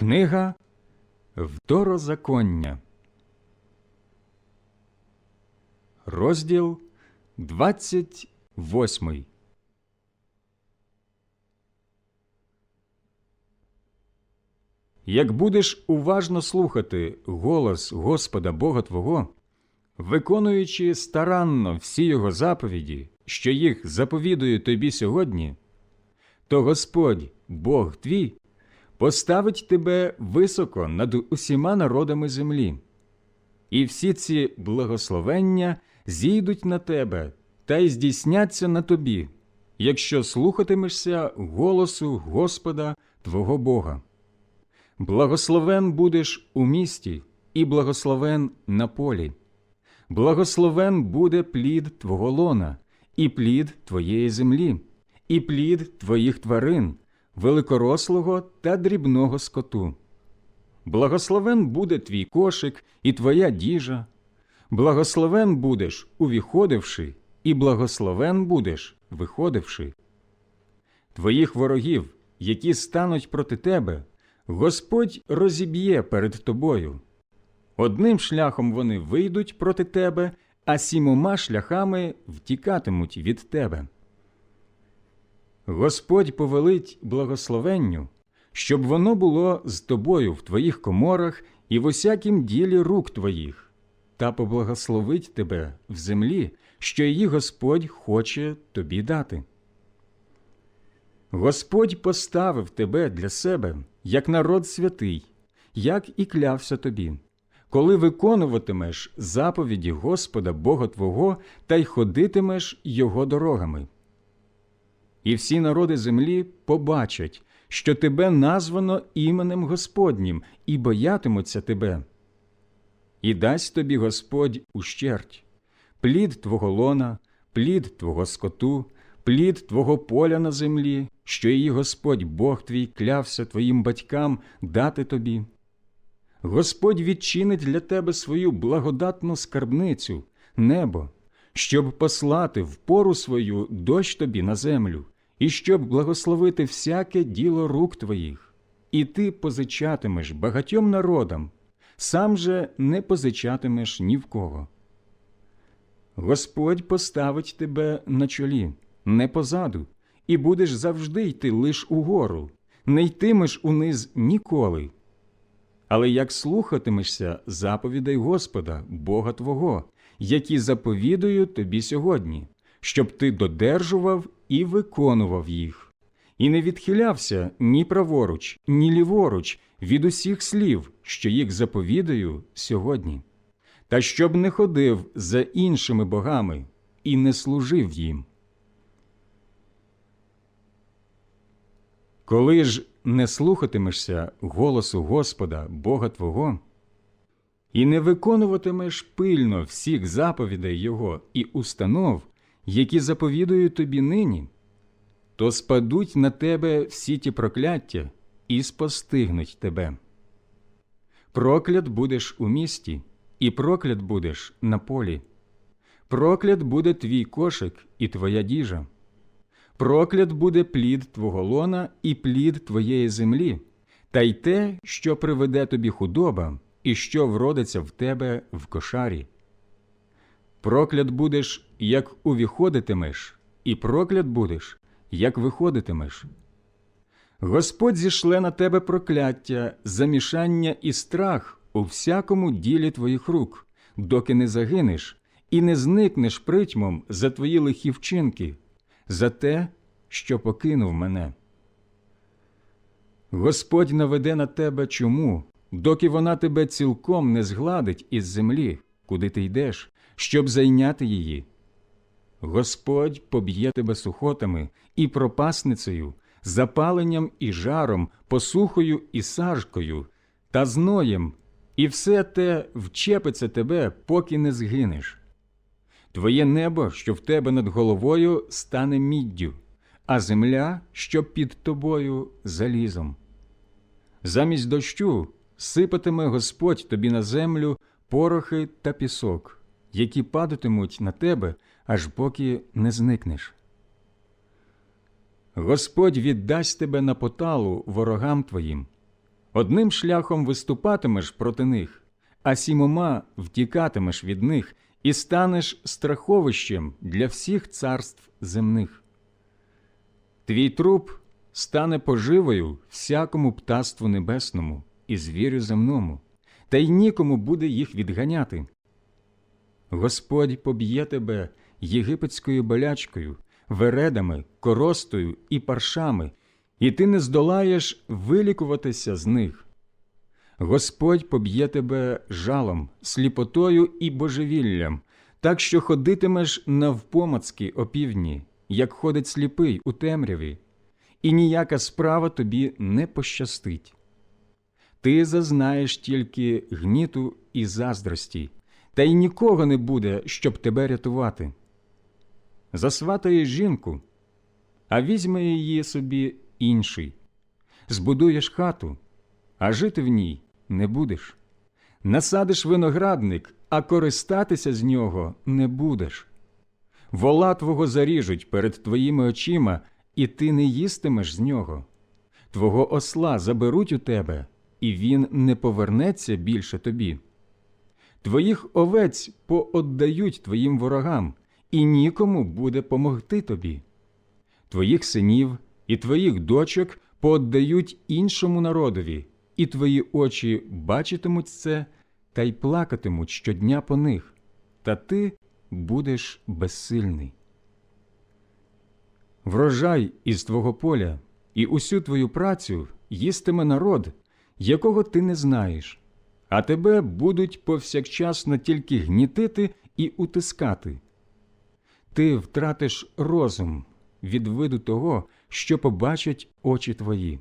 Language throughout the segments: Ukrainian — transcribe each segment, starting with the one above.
Книга Второзаконня, розділ 28. Як будеш уважно слухати голос Господа Бога Твого, виконуючи старанно всі Його заповіді, що їх заповідую тобі сьогодні, то Господь, Бог твій, поставить тебе високо над усіма народами землі, і всі ці благословення зійдуть на тебе та й здійсняться на тобі, якщо слухатимешся голосу Господа Твого Бога. Благословен будеш у місті, і благословен на полі. Благословен буде плід твого лона, і плід твоєї землі, і плід твоїх тварин, великорослого та дрібного скоту. Благословен буде твій кошик і твоя діжа. Благословен будеш, увіходивши, і благословен будеш, виходивши. Твоїх ворогів, які стануть проти тебе, Господь розіб'є перед тобою. Одним шляхом вони вийдуть проти тебе, а сімома шляхами втікатимуть від тебе. Господь повелить благословенню, щоб воно було з тобою в твоїх коморах і в усякім ділі рук твоїх, та поблагословить тебе в землі, що її Господь хоче тобі дати. Господь поставив тебе для себе як народ святий, як і клявся тобі, коли виконуватимеш заповіді Господа Бога Твого та й ходитимеш Його дорогами. І всі народи землі побачать, що тебе названо іменем Господнім і боятимуться тебе. І дасть тобі Господь ущерть, плід твого лона, плід твого скоту, плід твого поля на землі, що її Господь Бог твій клявся твоїм батькам дати тобі. Господь відчинить для тебе свою благодатну скарбницю, небо, щоб послати в пору свою дощ тобі на землю, і щоб благословити всяке діло рук твоїх, і ти позичатимеш багатьом народам, сам же не позичатимеш ні в кого. Господь поставить тебе на чолі, не позаду, і будеш завжди йти лиш угору, не йтимеш униз ніколи. Але як слухатимешся заповідей Господа, Бога Твого, які заповідую тобі сьогодні, щоб ти додержував і виконував їх, і не відхилявся ні праворуч, ні ліворуч від усіх слів, що їх заповідаю сьогодні, та щоб не ходив за іншими богами і не служив їм. Коли ж не слухатимешся голосу Господа, Бога Твого, і не виконуватимеш пильно всіх заповідей Його і установ, які заповідую тобі нині, то спадуть на тебе всі ті прокляття і спостигнуть тебе. Проклят будеш у місті, і проклят будеш на полі. Проклят буде твій кошик і твоя діжа. Проклят буде плід твого лона і плід твоєї землі, та й те, що приведе тобі худоба, і що вродиться в тебе в кошарі. Проклят будеш, як увіходитимеш, і проклят будеш, як виходитимеш. Господь зішле на тебе прокляття, замішання і страх у всякому ділі твоїх рук, доки не загинеш, і не зникнеш притьмом за твої лихі вчинки, за те, що покинув мене. Господь наведе на тебе чому, доки вона тебе цілком не згладить із землі, куди ти йдеш, щоб зайняти її. Господь поб'є тебе сухотами і пропасницею, запаленням і жаром, посухою і сажкою, та зноєм, і все те вчепиться тебе, поки не згинеш. Твоє небо, що в тебе над головою, стане міддю, а земля, що під тобою, залізом. Замість дощу сипатиме Господь тобі на землю порохи та пісок, які падатимуть на тебе, аж поки не зникнеш. Господь віддасть тебе на поталу ворогам твоїм, Одним шляхом виступатимеш проти них, а сімома втікатимеш від них і станеш страховищем для всіх царств земних. Твій труп стане поживою всякому птаству небесному і звірю земному, та й нікому буде їх відганяти. Господь поб'є тебе єгипетською болячкою, вередами, коростою і паршами, і ти не здолаєш вилікуватися з них. Господь поб'є тебе жалом, сліпотою і божевіллям, так що ходитимеш навпомацки опівдні, як ходить сліпий у темряві, і ніяка справа тобі не пощастить. Ти зазнаєш тільки гніту і заздрості, та й нікого не буде, щоб тебе рятувати. Засватаєш жінку, а візьме її собі інший. Збудуєш хату, а жити в ній не будеш. Насадиш виноградник, а користатися з нього не будеш. Вола твого заріжуть перед твоїми очима, і ти не їстимеш з нього. Твого осла заберуть у тебе, і він не повернеться більше тобі. Твоїх овець пооддають твоїм ворогам, і нікому буде помогти тобі. Твоїх синів і твоїх дочок пооддають іншому народові, і твої очі бачитимуть це та й плакатимуть щодня по них, та ти будеш безсильний. Врожай із твого поля і усю твою працю їстиме народ, якого ти не знаєш, а тебе будуть повсякчасно тільки гнітити і утискати. Ти втратиш розум від виду того, що побачать очі твої.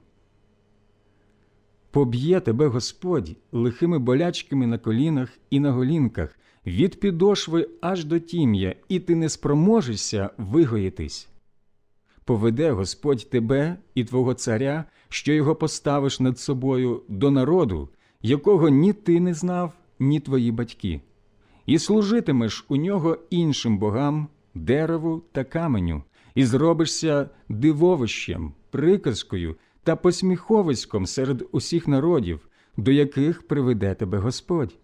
Поб'є тебе Господь лихими болячками на колінах і на голінках, від підошви аж до тім'я, і ти не спроможешся вигоїтись. Поведе Господь тебе і твого царя, що його поставиш над собою до народу, якого ні ти не знав, ні твої батьки, і служитимеш у нього іншим богам, дереву та каменю, і зробишся дивовищем, приказкою та посміховиськом серед усіх народів, до яких приведе тебе Господь.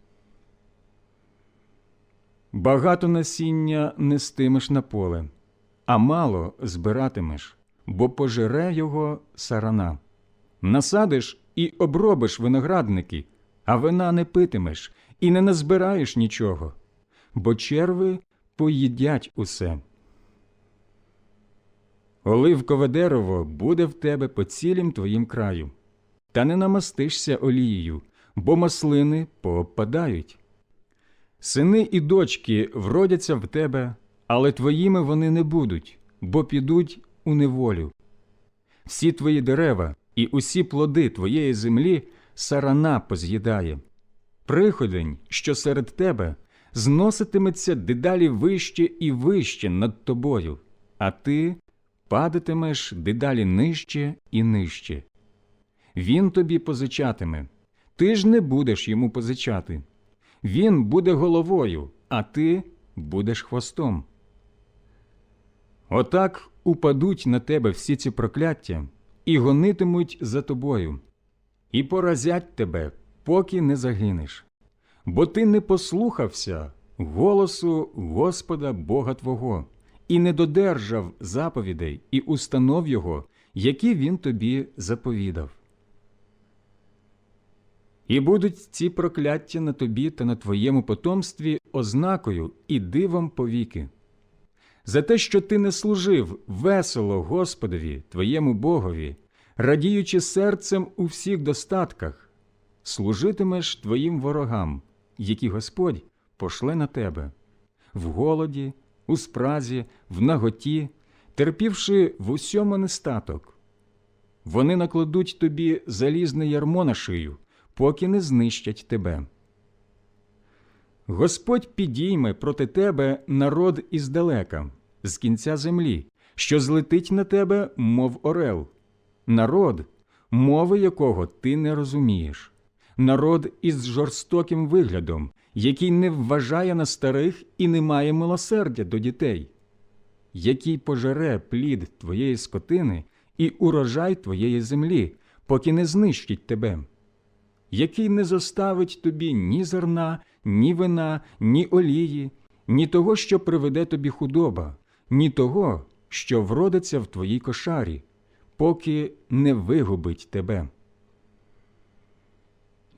Багато насіння нестимеш на поле, а мало збиратимеш, бо пожере його сарана. Насадиш і обробиш виноградники, а вина не питимеш і не назбираєш нічого, бо черви поїдять усе. Оливкове дерево буде в тебе по цілім твоїм краю, та не намастишся олією, бо маслини поопадають. Сини і дочки вродяться в тебе, але твоїми вони не будуть, бо підуть у неволю. Всі твої дерева і усі плоди твоєї землі сарана поз'їдає. Приходень, що серед тебе, зноситиметься дедалі вище і вище над тобою, а ти падатимеш дедалі нижче і нижче. Він тобі позичатиме, ти ж не будеш йому позичати. Він буде головою, а ти будеш хвостом. Отак упадуть на тебе всі ці прокляття і гонитимуть за тобою, і поразять тебе, поки не загинеш. Бо ти не послухався голосу Господа Бога Твого і не додержав заповідей і установ Його, які він тобі заповідав. І будуть ці прокляття на тобі та на твоєму потомстві ознакою і дивом повіки. За те, що ти не служив весело Господові, твоєму Богові, радіючи серцем у всіх достатках, служитимеш твоїм ворогам, які Господь пошле на тебе, в голоді, у спразі, в наготі, терпівши в усьому нестаток. Вони накладуть тобі залізне ярмо на шию, поки не знищать тебе. Господь підійме проти тебе народ іздалека, з кінця землі, що злетить на тебе, мов орел, народ, мови якого ти не розумієш, народ із жорстоким виглядом, який не вважає на старих і не має милосердя до дітей, який пожере плід твоєї скотини і урожай твоєї землі, поки не знищить тебе. Який не зоставить тобі ні зерна, ні вина, ні олії, ні того, що приведе тобі худоба, ні того, що вродиться в твоїй кошарі, поки не вигубить тебе.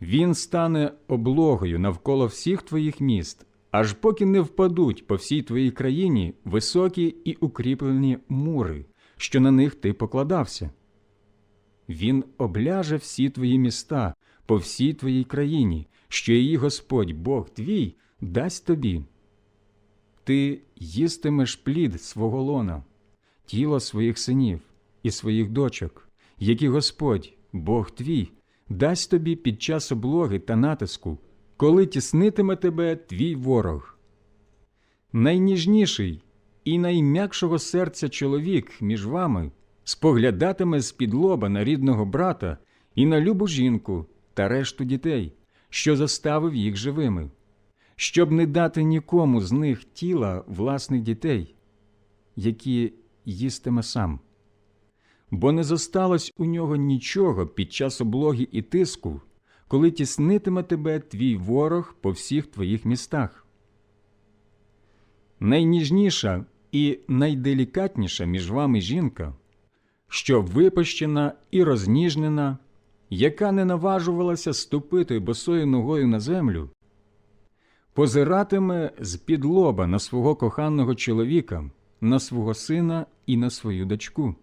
Він стане облогою навколо всіх твоїх міст, аж поки не впадуть по всій твоїй країні високі і укріплені мури, що на них ти покладався. Він обляже всі твої міста по всій твоїй країні, що її Господь Бог твій дасть тобі. Ти їстимеш плід свого лона, тіло своїх синів і своїх дочок, які Господь, Бог твій, дасть тобі під час облоги та натиску, коли тіснитиме тебе твій ворог. Найніжніший і найм'якшого серця чоловік між вами споглядатиме з-під лоба на рідного брата і на любу жінку та решту дітей, що заставив їх живими, щоб не дати нікому з них тіла власних дітей, які їстиме сам. Бо не зосталось у нього нічого під час облоги і тиску, коли тіснитиме тебе твій ворог по всіх твоїх містах. Найніжніша і найделікатніша між вами жінка, що випащена і розніжнена, яка не наважувалася ступити босою ногою на землю, позиратиме з-під лоба на свого коханого чоловіка, на свого сина і на свою дочку,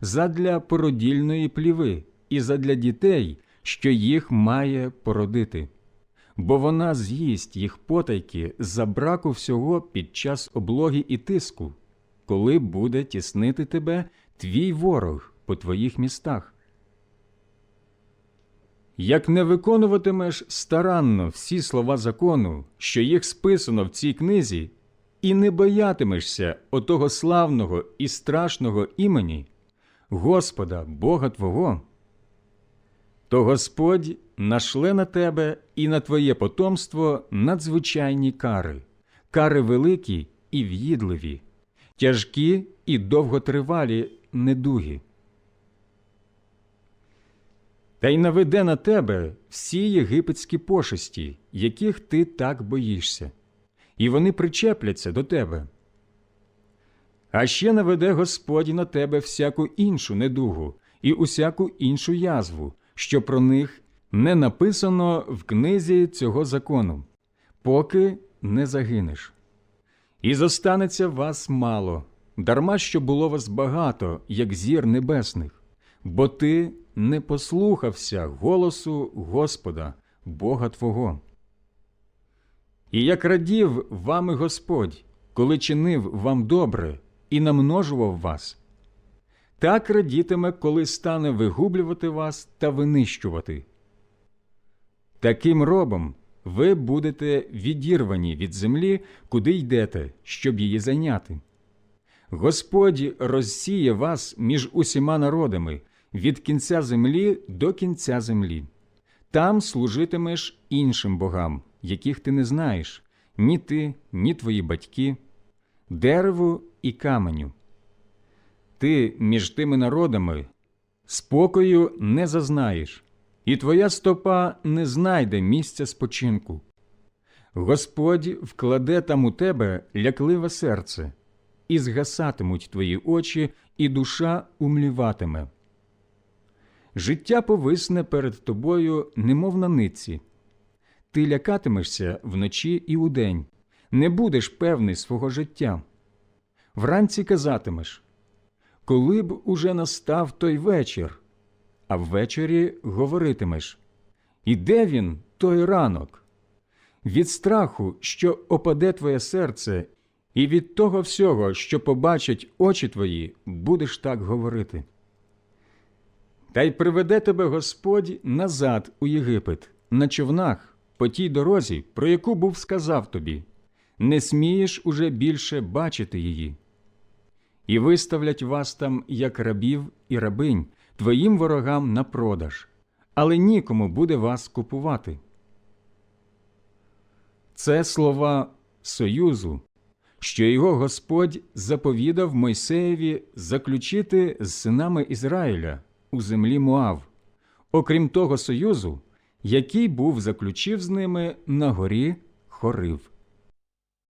задля породільної пліви і задля дітей, що їх має породити, бо вона з'їсть їх потайки за браку всього під час облоги і тиску, коли буде тіснити тебе твій ворог по твоїх містах. Як не виконуватимеш старанно всі слова закону, що їх списано в цій книзі, і не боятимешся отого славного і страшного імені, Господа Бога Твого, то Господь нашле на тебе і на твоє потомство надзвичайні кари, кари великі і в'їдливі, тяжкі і довготривалі недуги. Та й наведе на тебе всі єгипетські пошесті, яких ти так боїшся, і вони причепляться до тебе. А ще наведе Господь на тебе всяку іншу недугу і усяку іншу язву, що про них не написано в книзі цього закону, поки не загинеш. І зостанеться вас мало, дарма що було вас багато, як зір небесних, бо ти не послухався голосу Господа, Бога Твого. І як радів вами Господь, коли чинив вам добре і намножував вас, так радітиме, коли стане вигублювати вас та винищувати. Таким робом ви будете відірвані від землі, куди йдете, щоб її зайняти. Господь розсіє вас між усіма народами від кінця землі до кінця землі. Там служитимеш іншим богам, яких ти не знаєш, ні ти, ні твої батьки, дереву і каменю. Ти між тими народами спокою не зазнаєш, і твоя стопа не знайде місця спочинку. Господь вкладе там у тебе лякливе серце, і згасатимуть твої очі, і душа умліватиме. Життя повисне перед тобою, немов на нитці. Ти лякатимешся вночі і удень, не будеш певний свого життя. Вранці казатимеш коли б уже настав той вечір, а ввечері говоритимеш І де він той ранок? Від страху, що опаде твоє серце, і від того всього, що побачать очі твої, будеш так говорити. Та й приведе тебе Господь назад у Єгипет, на човнах, по тій дорозі, про яку був сказав тобі не смієш уже більше бачити її. І виставлять вас там, як рабів і рабинь, твоїм ворогам на продаж, але нікому буде вас купувати. Це слова Союзу, що його Господь заповідав Мойсеєві заключити з синами Ізраїля у землі Моав, окрім того союзу, який був заключив з ними на горі Хорив.